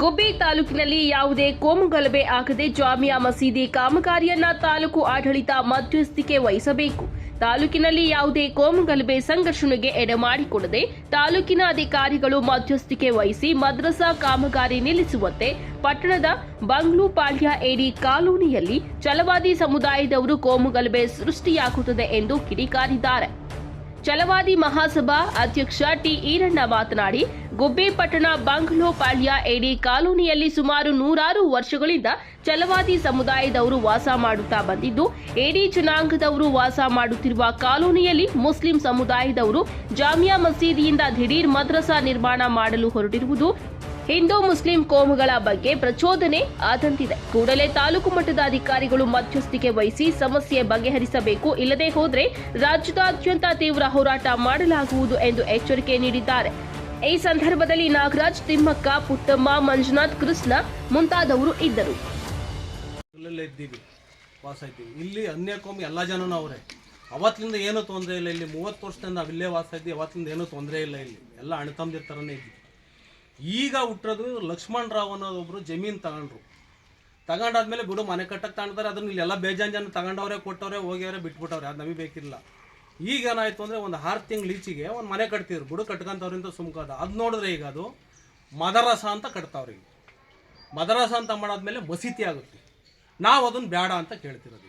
ಗುಬ್ಬಿ ತಾಲೂಕಿನಲ್ಲಿ ಯಾವುದೇ ಕೋಮುಗಲಭೆ ಆಗದೆ ಜಾಮಿಯಾ ಮಸೀದಿ ಕಾಮಗಾರಿಯನ್ನ ತಾಲೂಕು ಆಡಳಿತ ಮಧ್ಯಸ್ಥಿಕೆ ವಹಿಸಬೇಕು. ತಾಲೂಕಿನಲ್ಲಿ ಯಾವುದೇ ಕೋಮುಗಲಭೆ ಸಂಘರ್ಷಣೆಗೆ ಎಡೆಮಾಡಿಕೊಡದೆ ತಾಲೂಕಿನ ಅಧಿಕಾರಿಗಳು ಮಧ್ಯಸ್ಥಿಕೆ ವಹಿಸಿ ಮದ್ರಸಾ ಕಾಮಗಾರಿ ನಿಲ್ಲಿಸುವಂತೆ ಪಟ್ಟಣದ ಬಂಗ್ಲೂಪಾಳ್ಯ ಏಡಿ ಕಾಲೋನಿಯಲ್ಲಿ ಛಲವಾದಿ ಸಮುದಾಯದವರು ಕೋಮುಗಲಭೆ ಸೃಷ್ಟಿಯಾಗುತ್ತದೆ ಎಂದು ಕಿಡಿಕಾರಿದ್ದಾರೆ. ಛಲವಾದಿ ಮಹಾಸಭಾ ಅಧ್ಯಕ್ಷ ಟಿ ಈರಣ್ಣ ಮಾತನಾಡಿ, ಗುಬ್ಬಿ ಪಟ್ಟಣ ಬಂಗ್ಲೋಪಾಳ್ಯ ಎಡಿ ಕಾಲೋನಿಯಲ್ಲಿ ಸುಮಾರು ನೂರಾರು ವರ್ಷಗಳಿಂದ ಚಲವಾದಿ ಸಮುದಾಯದವರು ವಾಸ ಮಾಡುತ್ತಾ ಬಂದಿದ್ದು, ಎಡಿ ಜನಾಂಗದವರು ವಾಸ ಮಾಡುತ್ತಿರುವ ಕಾಲೋನಿಯಲ್ಲಿ ಮುಸ್ಲಿಂ ಸಮುದಾಯದವರು ಜಾಮಿಯಾ ಮಸೀದಿಯಿಂದ ದಿಢೀರ್ ಮದ್ರಸಾ ನಿರ್ಮಾಣ ಮಾಡಲು ಹೊರಟಿರುವುದು ಹಿಂದೂ ಮುಸ್ಲಿಂ ಕೋಮುಗಳ ಬಗ್ಗೆ ಪ್ರಚೋದನೆ ಆದಂತಿದೆ. ಕೂಡಲೇ ತಾಲೂಕು ಮಟ್ಟದ ಅಧಿಕಾರಿಗಳು ಮಧ್ಯಸ್ಥಿಕೆ ವಹಿಸಿ ಸಮಸ್ಯೆ ಬಗೆಹರಿಸಬೇಕು. ಇಲ್ಲದೆ ಹೋದರೆ ರಾಜ್ಯದಾದ್ಯಂತ ತೀವ್ರ ಹೋರಾಟ ಮಾಡಲಾಗುವುದು ಎಂದು ಎಚ್ಚರಿಕೆ ನೀಡಿದ್ದಾರೆ. ಈ ಸಂದರ್ಭದಲ್ಲಿ ನಾಗರಾಜ್, ತಿಮ್ಮಕ್ಕ, ಪುಟ್ಟಮ್ಮ, ಮಂಜುನಾಥ್, ಕೃಷ್ಣ ಮುಂತಾದವರು ಇದ್ದರು. ಇಲ್ಲಿ ಅನ್ಯಕೋಮಿ ಎಲ್ಲ ಜನನೂ ಅವರೇ. ಅವತ್ತಿಂದ ಏನೂ ತೊಂದರೆ ಇಲ್ಲ ಇಲ್ಲಿ. ಮೂವತ್ತು ವರ್ಷದಿಂದ ನಾವು ಇಲ್ಲೇ ವಾಸ ಇದ್ದೀವಿ. ಅವತ್ತಿಂದ ಏನೂ ತೊಂದರೆ ಇಲ್ಲ ಇಲ್ಲಿ. ಎಲ್ಲ ಅಣತಂದಿರ್ತಾರೇ ಇದ್ದೀವಿ. ಈಗ ಹುಟ್ಟಿರೋದು ಲಕ್ಷ್ಮಣ್ ರಾವ್ ಅನ್ನೋದೊಬ್ರು ಜಮೀನು ತಗೊಂಡ್ರು. ತಗೊಂಡಾದ್ಮೇಲೆ ಬಿಡು, ಮನೆ ಕಟ್ಟಕ್ಕೆ ತಗೊಂಡ್ತಾರೆ ಅದನ್ನ ಇಲ್ಲೆಲ್ಲ ಬೇಜಾನ್ ಜನ ತಗೊಂಡವ್ರೆ, ಕೊಟ್ಟವ್ರೆ, ಹೋಗ್ಯವ್ರೆ, ಬಿಟ್ಬಿಟ್ಟವ್ರೆ, ಅದು ನಮಗೆ ಬೇಕಿಲ್ಲ. ಈಗ ಏನಾಯ್ತು ಅಂದರೆ ಒಂದು ಆರು ತಿಂಗಳು ಈಚೆಗೆ ಒಂದು ಮನೆ ಕಟ್ತಿದ್ರು. ಬಿಡು ಕಟ್ಕೊಂತವ್ರಿಂದ ಸುಮ್ಕದ ಅದು. ನೋಡಿದ್ರೆ ಈಗ ಅದು ಮದರಸ ಅಂತ ಕಟ್ತಾವ್ರಿ ಮದರಸ ಅಂತ ಮಾಡಾದ್ಮೇಲೆ ಮಸೀತಿ ಆಗುತ್ತೆ. ನಾವು ಅದನ್ನು ಬೇಡ ಅಂತ ಕೇಳ್ತಿರೋದು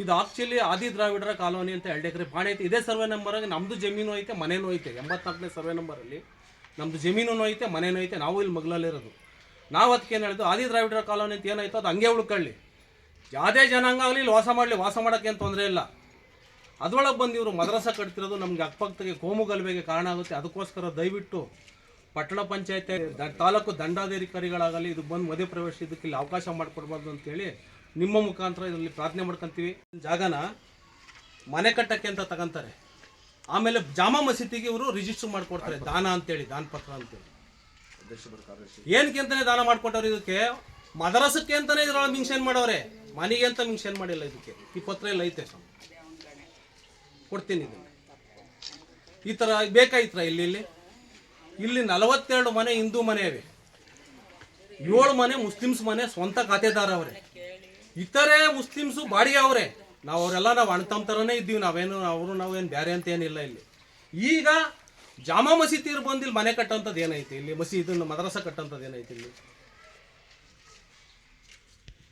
ಇದು ಆಕ್ಚುಲಿ ಆದಿ ದ್ರಾವಿಡರ ಕಾಲೋನಿ ಅಂತ ಎರಡು ಎಕರೆ ಪಾಣಿ ಐತೆ. ಇದೇ ಸರ್ವೆ ನಂಬರಾಗಿ ನಮ್ಮದು ಜಮೀನು ಐತೆ, ಮನೇನೂ ಐತೆ. ಎಂಬತ್ನಾಲ್ಕನೇ ಸರ್ವೆ ನಂಬರಲ್ಲಿ ನಮ್ಮದು ಜಮೀನು ಐತೆ ಮನೇನೂ ಐತೆ, ನಾವು ಇಲ್ಲಿ ಮಗ್ಲಲ್ಲಿರೋದು. ನಾವು ಅದಕ್ಕೆ ಏನು ಹೇಳಿದ್ದು? ಆದಿ ದ್ರಾವಿಡರ ಕಾಲೋನಿ ಅಂತ ಏನಾಯ್ತು ಅದು ಹಂಗೆ ಉಳ್ಕೊಳ್ಳಿ. ಯಾವುದೇ ಜನಾಂಗ ಆಗಲಿ ಇಲ್ಲಿ ವಾಸ ಮಾಡಲಿ, ವಾಸ ಮಾಡೋಕ್ಕೆ ಏನು ತೊಂದರೆ ಇಲ್ಲ. ಅದರೊಳಗೆ ಬಂದು ಇವರು ಮದ್ರಸ ಕಟ್ತಿರೋದು ನಮ್ಗೆ ಅಕ್ಕಪಕ್ಕದಾಗೆ ಕೋಮು ಗಲಭೆಗೆ ಕಾರಣ ಆಗುತ್ತೆ. ಅದಕ್ಕೋಸ್ಕರ ದಯವಿಟ್ಟು ಪಟ್ಟಣ ಪಂಚಾಯತ್ ತಾಲೂಕು ದಂಡಾಧಿಕಾರಿಗಳಾಗಲಿ ಇದಕ್ಕೆ ಬಂದು ಮಧ್ಯ ಪ್ರವೇಶ ಇದಕ್ಕೆ ಇಲ್ಲಿ ಅವಕಾಶ ಮಾಡಿಕೊಡ್ಬಾರ್ದು ಅಂತೇಳಿ ನಿಮ್ಮ ಮುಖಾಂತರ ಇದರಲ್ಲಿ ಪ್ರಾರ್ಥನೆ ಮಾಡ್ಕೊತೀವಿ. ಜಾಗನ ಮನೆ ಕಟ್ಟಕ್ಕೆ ಅಂತ ತಗೊಂತಾರೆ. ಆಮೇಲೆ ಜಾಮಾ ಮಸೀದಿಗೆ ಇವರು ರಿಜಿಸ್ಟರ್ ಮಾಡ್ಕೊಡ್ತಾರೆ, ದಾನ ಅಂತೇಳಿ, ದಾನ ಪತ್ರ ಅಂತೇಳಿ. ಏನಕ್ಕೆ ಅಂತಾನೆ ದಾನ ಮಾಡ್ಕೊಟ್ಟವ್ರು ಇದಕ್ಕೆ? ಮದರಸಕ್ಕೆ ಅಂತಾನೆ ಇದ್ರೊಳಗೆ ಮಿಂಕ್ಷನ್ ಮಾಡವ್ರೆ ಮನೆಗೆ ಅಂತ ಮಿಂಕ್ಷನ್ ಮಾಡಿಲ್ಲ ಇದಕ್ಕೆ. ಈ ಪತ್ರ ಎಲ್ಲ ಐತೆ. ಕೊಡ್ತೀನಿ ಇದನ್ನ. ಈ ಥರ ಬೇಕಾಯ್ತರ ಇಲ್ಲಿ ಇಲ್ಲಿ. ಇಲ್ಲಿ ನಲವತ್ತೆರಡು ಮನೆ ಹಿಂದೂ ಮನೆ ಇವೆ ಏಳು ಮನೆ ಮುಸ್ಲಿಮ್ಸ್ ಮನೆ, ಸ್ವಂತ ಖಾತೆದಾರ ಅವರೇ ಇತರೆ ಮುಸ್ಲಿಮ್ಸು ಬಾಡಿಗೆ ಅವರೇ. ನಾವು ಅವರೆಲ್ಲ ನಾವು ಅಣ್ತಮ್ಮ ಥರನೇ ಇದ್ದೀವಿ, ನಾವೇನು, ಅವರು ನಾವೇನು ಬೇರೆ ಅಂತ ಏನಿಲ್ಲ ಇಲ್ಲಿ. ಈಗ ಜಾಮಾ ಮಸೀದಿ ಬಂದು ಇಲ್ಲಿ ಮನೆ ಕಟ್ಟೋಂಥದ್ದು ಏನೈತಿ ಇಲ್ಲಿ? ಮಸೀದಿ, ಮದ್ರಸ ಕಟ್ಟೋಂಥದ್ದು ಏನೈತಿ ಇಲ್ಲಿ?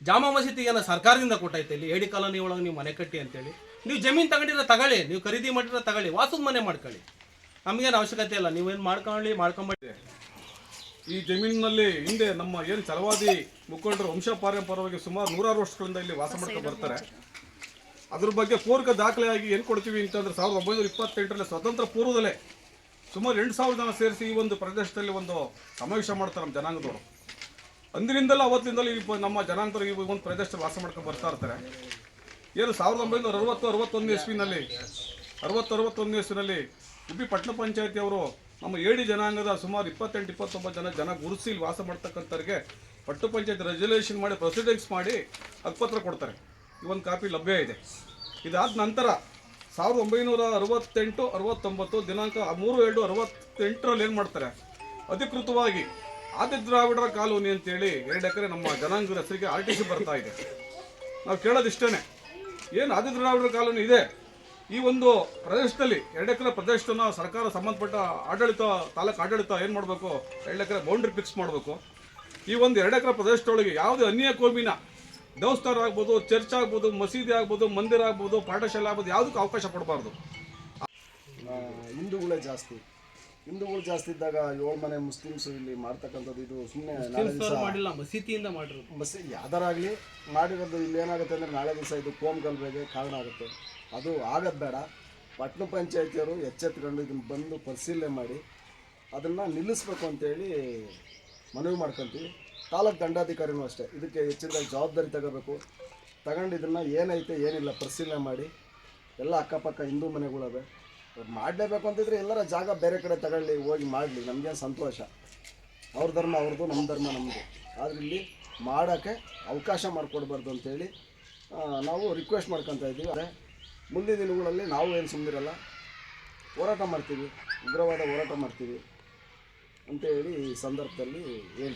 ಜಾಮಾ ಮಸೀದಿಗೆ ಏನೋ ಸರ್ಕಾರದಿಂದ ಕೊಟ್ಟೈತೆ ಇಲ್ಲಿ? ಏಡಿ ಕಾಲೋನಿ ಒಳಗೆ ನೀವು ಮನೆ ಕಟ್ಟಿ ಅಂತೇಳಿ. ನೀವು ಜಮೀನು ತಗೊಂಡಿರೋ ತಗೊಳ್ಳಿ, ನೀವು ಖರೀದಿ ಮಾಡಿರೋ ತಗೊಳ್ಳಿ, ವಾಸದ ಮನೆ ಮಾಡ್ಕೊಳ್ಳಿ. ನಮಗೇನು ಅವಶ್ಯಕತೆ ಇಲ್ಲ ನೀವೇನು ಮಾಡ್ಕೊಳ್ಳಿ ಮಾಡ್ಕೊಂಬಿಡಿ ಈ ಜಮೀನಿನಲ್ಲಿ ಹಿಂದೆ ನಮ್ಮ ಏನು ಚಲವಾದಿ ಮುಖಂಡರು ವಂಶ ಪಾರಂಪರವಾಗಿ ಸುಮಾರು ನೂರಾರು ವರ್ಷಗಳಿಂದ ಇಲ್ಲಿ ವಾಸ ಮಾಡ್ಕೊಂಡು ಬರ್ತಾರೆ. ಅದ್ರ ಬಗ್ಗೆ ಪೂರ್ವಕ ದಾಖಲೆಯಾಗಿ ಏನು ಕೊಡ್ತೀವಿ ಅಂತಂದ್ರೆ ಸಾವಿರದ ಒಂಬೈನೂರ ಇಪ್ಪತ್ತೆಂಟರಲ್ಲಿ ಸ್ವತಂತ್ರ ಪೂರ್ವದಲ್ಲೇ ಸುಮಾರು ಎಂಟು ಸಾವಿರ ಜನ ಸೇರಿಸಿ ಈ ಒಂದು ಪ್ರದೇಶದಲ್ಲಿ ಒಂದು ಸಮಾವೇಶ ಮಾಡ್ತಾರೆ ನಮ್ಮ ಜನಾಂಗದವರು. ಅಂದಿನಿಂದಲೂ ಅವತ್ತಿನಿಂದಲೂ ಈ ನಮ್ಮ ಜನಾಂಗದವರು ಈ ಒಂದು ಪ್ರದೇಶದಲ್ಲಿ ವಾಸ ಮಾಡ್ಕೊಂಡು ಬರ್ತಾ ಇರ್ತಾರೆ. ಏನು ಸಾವಿರದ ಒಂಬೈನೂರ ಅರವತ್ತು, ಅರವತ್ತೊಂದು ಇಸ್ವಿನಲ್ಲಿ ಅರವತ್ತು, ಅರವತ್ತೊಂದು ಇಸ್ವಿನಲ್ಲಿ ಉಬ್ಬಿ ಪಟ್ಟಣ ಪಂಚಾಯತಿಯವರು ನಮ್ಮ ಏಡಿ ಜನಾಂಗದ ಸುಮಾರು ಇಪ್ಪತ್ತೆಂಟು, ಇಪ್ಪತ್ತೊಂಬತ್ತು ಜನ ಜನ ಗುರುಸಿ ವಾಸ ಮಾಡ್ತಕ್ಕಂಥವ್ರಿಗೆ ಪಟ್ಟು ಪಂಚಾಯತ್ ರೆಸಲ್ಯೂಷನ್ ಮಾಡಿ ಪ್ರೊಸೀಡಿಂಗ್ಸ್ ಮಾಡಿ ಹಕ್ಕುಪತ್ರ ಕೊಡ್ತಾರೆ. ಈ ಒಂದು ಕಾಪಿ ಲಭ್ಯ ಇದೆ. ಇದಾದ ನಂತರ ಸಾವಿರದ ಒಂಬೈನೂರ ಅರವತ್ತೆಂಟು, ಅರವತ್ತೊಂಬತ್ತು, ದಿನಾಂಕ ಮೂರು ಎರಡು ಅರವತ್ತೆಂಟರಲ್ಲಿ ಏನು ಮಾಡ್ತಾರೆ? ಅಧಿಕೃತವಾಗಿ ಆದಿ ದ್ರಾವಿಡರ ಕಾಲೋನಿ ಅಂತೇಳಿ ಎರಡು ಎಕರೆ ನಮ್ಮ ಜನಾಂಗದ ಹೆಸರಿಗೆ ಆರ್ ಟಿ ಸಿ ಬರ್ತಾ ಇದೆ. ನಾವು ಕೇಳೋದಿಷ್ಟೇ ಏನು ಆದಿ ದ್ರಾವಿಡರ ಕಾಲೋನಿ ಇದೆ? ಈ ಒಂದು ಪ್ರದೇಶದಲ್ಲಿ ಎರಡು ಎಕರೆ ಪ್ರದೇಶವನ್ನು ಸರ್ಕಾರ ಸಂಬಂಧಪಟ್ಟ ಆಡಳಿತ, ತಾಲೂಕು ಆಡಳಿತ ಏನು ಮಾಡಬೇಕು? ಎರಡು ಎಕರೆ ಬೌಂಡ್ರಿ ಫಿಕ್ಸ್ ಮಾಡಬೇಕು. ಈ ಒಂದು ಎರಡು ಎಕರೆ ಪ್ರದೇಶದೊಳಗೆ ಯಾವುದೇ ಅನ್ಯ ಕೋಮಿನ ದೇವಸ್ಥಾನ ಆಗ್ಬೋದು ಚರ್ಚ್ ಆಗ್ಬೋದು ಮಸೀದಿ ಆಗ್ಬೋದು ಮಂದಿರ ಆಗ್ಬೋದು ಪಾಠಶಾಲೆ ಆಗ್ಬೋದು ಯಾವುದಕ್ಕೂ ಅವಕಾಶ ಕೊಡಬಾರ್ದು. ಹಿಂದೂಗಳೇ ಜಾಸ್ತಿ. ಹಿಂದೂಗಳು ಜಾಸ್ತಿ ಇದ್ದಾಗ ಏಳು ಮನೆ ಮುಸ್ಲಿಮ್ಸು ಇಲ್ಲಿ ಮಾಡ್ತಕ್ಕಂಥದ್ದು ಇದು ಸುಮ್ಮನೆ ಮಸೀದಿಯಿಂದ ಮಾಡಿರೋದು. ಬಸ್ ಯಾವ್ದಾರಾಗಲಿ ಮಾಡಿರೋದು ಇಲ್ಲಿ ಏನಾಗುತ್ತೆ ಅಂದರೆ ನಾಳೆ ದಿವಸ ಇದು ಕೋಮ್ ಗಲ್ಭೆಗೆ ಕಾರಣ ಆಗುತ್ತೆ. ಅದು ಆಗೋದು ಬೇಡ. ಪಟ್ಟಣ ಪಂಚಾಯತಿಯವರು ಎಚ್ಚೆತ್ಕೊಂಡು ಇದನ್ನು ಬಂದು ಪರಿಶೀಲನೆ ಮಾಡಿ ಅದನ್ನು ನಿಲ್ಲಿಸ್ಬೇಕು ಅಂತೇಳಿ ಮನವಿ ಮಾಡ್ಕೊತೀವಿ. ತಾಲೂಕು ದಂಡಾಧಿಕಾರಿನೂ ಅಷ್ಟೇ. ಇದಕ್ಕೆ ಹೆಚ್ಚಿನದಾಗಿ ಜವಾಬ್ದಾರಿ ತಗೋಬೇಕು. ತಗೊಂಡು ಇದನ್ನು ಏನೈತೆ, ಏನಿಲ್ಲ, ಪರಿಶೀಲನೆ ಮಾಡಿ. ಎಲ್ಲ ಅಕ್ಕಪಕ್ಕ ಹಿಂದೂ ಮನೆಗಳವೆ. ಮಾಡಲೇಬೇಕು ಅಂತಿದ್ರೆ ಎಲ್ಲರ ಜಾಗ ಬೇರೆ ಕಡೆ ತಗೊಳ್ಳಿ, ಹೋಗಿ ಮಾಡಲಿ. ನಮಗೇನು ಸಂತೋಷ. ಅವ್ರ ಧರ್ಮ ಅವ್ರದ್ದು ನಮ್ಮ ಧರ್ಮ ನಮ್ಮದು ಆದರೆ ಇಲ್ಲಿ ಮಾಡೋಕ್ಕೆ ಅವಕಾಶ ಮಾಡಿಕೊಡ್ಬಾರ್ದು ಅಂತೇಳಿ ನಾವು ರಿಕ್ವೆಸ್ಟ್ ಮಾಡ್ಕೊತಾ ಇದ್ದೀವಿ. ಅದೇ, ಮುಂದಿನ ದಿನಗಳಲ್ಲಿ ನಾವು ಏನು ಸುಮ್ಮನಿರಲ್ಲ ಹೋರಾಟ ಮಾಡ್ತೀವಿ. ಉಗ್ರವಾದ ಹೋರಾಟ ಮಾಡ್ತೀವಿ ಅಂತೇಳಿ ಈ ಸಂದರ್ಭದಲ್ಲಿ ಹೇಳಿ